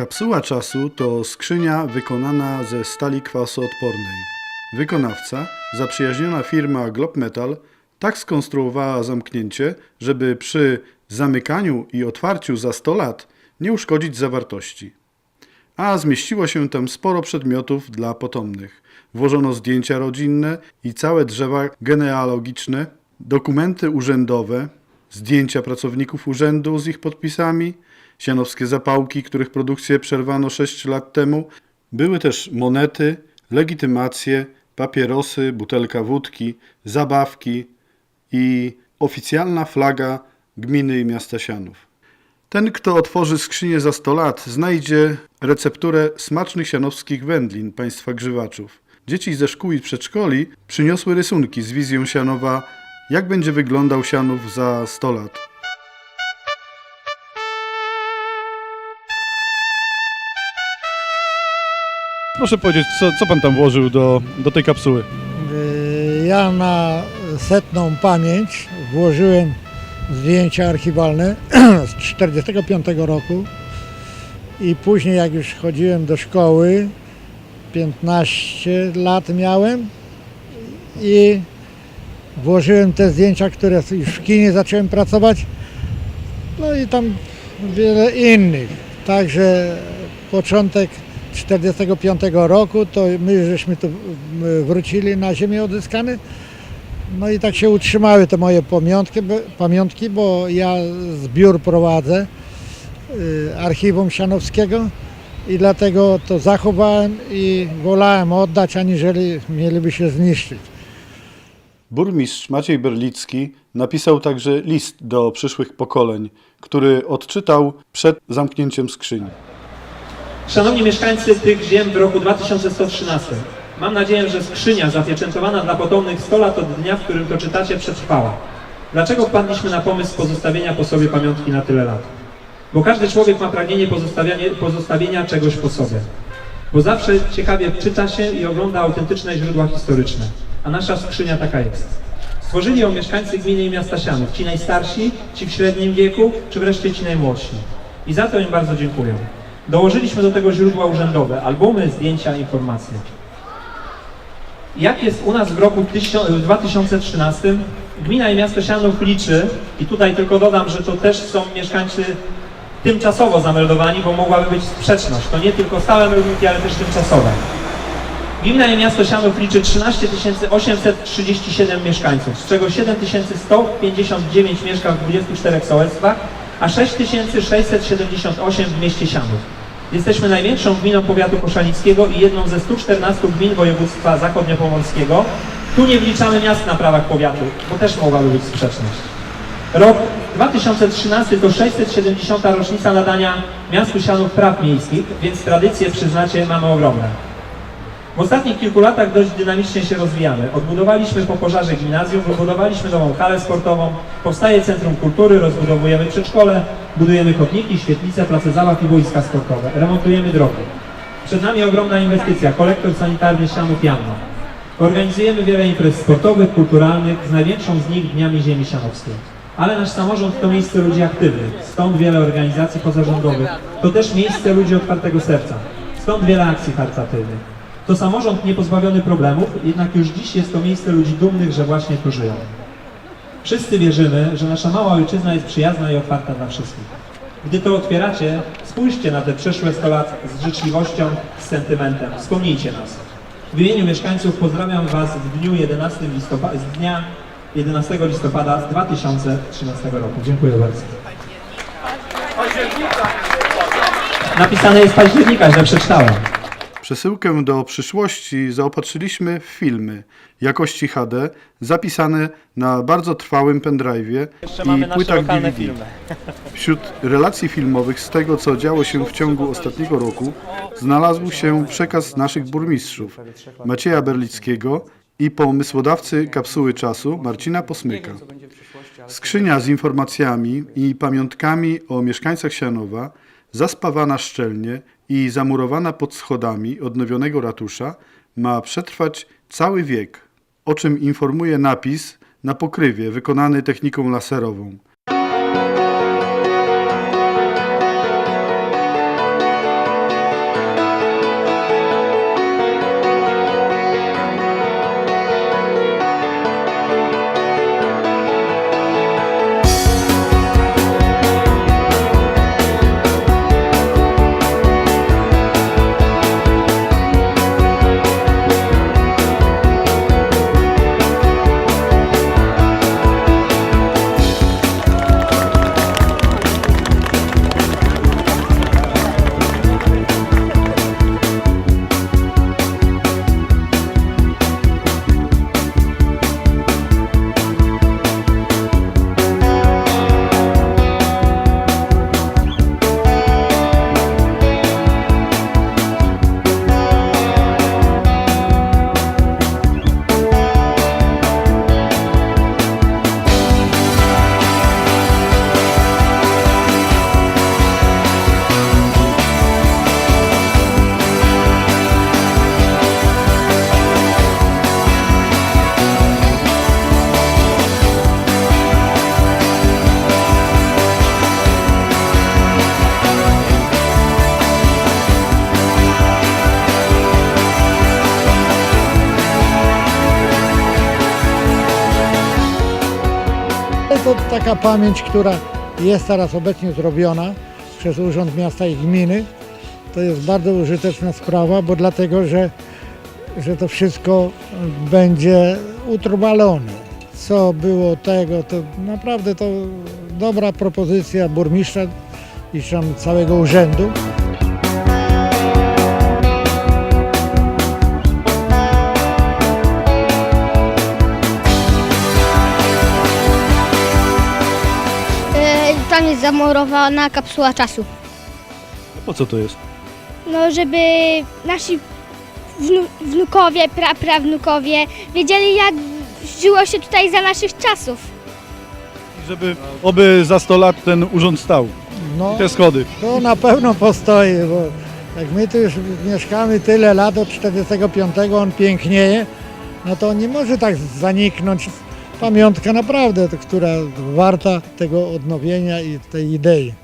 Kapsuła czasu to skrzynia wykonana ze stali kwasoodpornej. Wykonawca, zaprzyjaźniona firma Glob Metal, tak skonstruowała zamknięcie, żeby przy zamykaniu i otwarciu za 100 lat nie uszkodzić zawartości. A zmieściło się tam sporo przedmiotów dla potomnych. Włożono zdjęcia rodzinne i całe drzewa genealogiczne, dokumenty urzędowe, zdjęcia pracowników urzędu z ich podpisami, sianowskie zapałki, których produkcję przerwano 6 lat temu. Były też monety, legitymacje, papierosy, butelka wódki, zabawki i oficjalna flaga gminy i miasta Sianów. Ten, kto otworzy skrzynię za 100 lat, znajdzie recepturę smacznych sianowskich wędlin państwa grzywaczów. Dzieci ze szkół i przedszkoli przyniosły rysunki z wizją Sianowa, jak będzie wyglądał Sianów za 100 lat. Proszę powiedzieć, co, co pan tam włożył do, do tej kapsuły? Y, Ja na setną pamięć włożyłem zdjęcia archiwalne z 1945 roku i później jak już chodziłem do szkoły, 15 lat miałem i włożyłem te zdjęcia, które już w kinie zacząłem pracować, no i tam wiele innych. Także początek 45 roku, to my żeśmy tu wrócili na ziemię odzyskane. No i tak się utrzymały te moje pamiątki, pamiątki, bo ja zbiór prowadzę y, archiwum sianowskiego i dlatego to zachowałem i wolałem oddać, aniżeli mieliby się zniszczyć. Burmistrz Maciej Berlicki napisał także list do przyszłych pokoleń, który odczytał przed zamknięciem skrzyni. Szanowni mieszkańcy tych ziem w roku 2113, mam nadzieję, że skrzynia zapieczętowana dla potomnych 100 lat od dnia, w którym to czytacie, przetrwała. Dlaczego wpadliśmy na pomysł pozostawienia po sobie pamiątki na tyle lat? Bo każdy człowiek ma pragnienie pozostawienia czegoś po sobie. Bo zawsze ciekawie czyta się i ogląda autentyczne źródła historyczne. A nasza skrzynia taka jest. Stworzyli ją mieszkańcy gminy i miasta Sianów. Ci najstarsi, ci w średnim wieku, czy wreszcie ci najmłodsi. I za to im bardzo dziękuję. Dołożyliśmy do tego źródła urzędowe, albumy, zdjęcia, informacje. Jak jest u nas w roku 1000 w 2013, gmina i miasto Sianów liczy, i tutaj tylko dodam, że to też są mieszkańcy tymczasowo zameldowani, bo mogłaby być sprzeczność. To nie tylko stałe meldunki, ale też tymczasowe. Gmina i miasto Sianów liczy 13 837 mieszkańców, z czego 7159 mieszka w 24 sołectwach, a 6678 w mieście Sianów. Jesteśmy największą gminą powiatu koszanickiego i jedną ze 114 gmin województwa zachodniopomorskiego. Tu nie wliczamy miast na prawach powiatu, bo też mogłaby być sprzeczność. Rok 2013 to 670. rocznica nadania miastu Sianów praw miejskich, więc tradycje, przyznacie, mamy ogromne. W ostatnich kilku latach dość dynamicznie się rozwijamy. Odbudowaliśmy po pożarze gimnazjum, wybudowaliśmy nową halę sportową, powstaje Centrum Kultury, rozbudowujemy przedszkole, budujemy chodniki, świetlice, place zabaw i boiska sportowe, remontujemy drogi. Przed nami ogromna inwestycja, kolektor sanitarny Sianów Janno. Organizujemy wiele imprez sportowych, kulturalnych, z największą z nich Dniami Ziemi Sianowskiej. Ale nasz samorząd to miejsce ludzi aktywnych, stąd wiele organizacji pozarządowych. To też miejsce ludzi otwartego serca, stąd wiele akcji charytatywnych. To samorząd niepozbawiony problemów, jednak już dziś jest to miejsce ludzi dumnych, że właśnie tu żyją. Wszyscy wierzymy, że nasza mała ojczyzna jest przyjazna i otwarta dla wszystkich. Gdy to otwieracie, spójrzcie na te przeszłe 100 lat z życzliwością, z sentymentem. Wspomnijcie nas. W imieniu mieszkańców pozdrawiam Was w dniu 11 listopada, z dnia 11 listopada 2013 roku. Dziękuję bardzo. Napisane jest października, że przeczytałem. Przesyłkę do przyszłości zaopatrzyliśmy w filmy jakości HD zapisane na bardzo trwałym pendrive'ie i płytach DVD. Wśród relacji filmowych z tego, co działo się w ciągu ostatniego roku, znalazł się przekaz naszych burmistrzów Macieja Berlickiego i pomysłodawcy kapsuły czasu Marcina Posmyka. Skrzynia z informacjami i pamiątkami o mieszkańcach Sianowa, zaspawana szczelnie i zamurowana pod schodami odnowionego ratusza, ma przetrwać cały wiek, o czym informuje napis na pokrywie wykonany techniką laserową. To taka pamięć, która jest teraz obecnie zrobiona przez Urząd Miasta i Gminy. To jest bardzo użyteczna sprawa, bo dlatego, że, że to wszystko będzie utrwalone. Co było tego, to naprawdę to dobra propozycja burmistrza i całego urzędu. Zamurowana kapsuła czasu. Po co to jest? No, żeby nasi wnu- wnukowie, praprawnukowie wiedzieli, jak żyło się tutaj za naszych czasów. Żeby oby za 100 lat ten urząd stał. No, I te schody. to na pewno postoi, bo jak my tu już mieszkamy tyle lat, od 45 on pięknieje, no to nie może tak zaniknąć. Pamiątka naprawdę, która warta tego odnowienia i tej idei.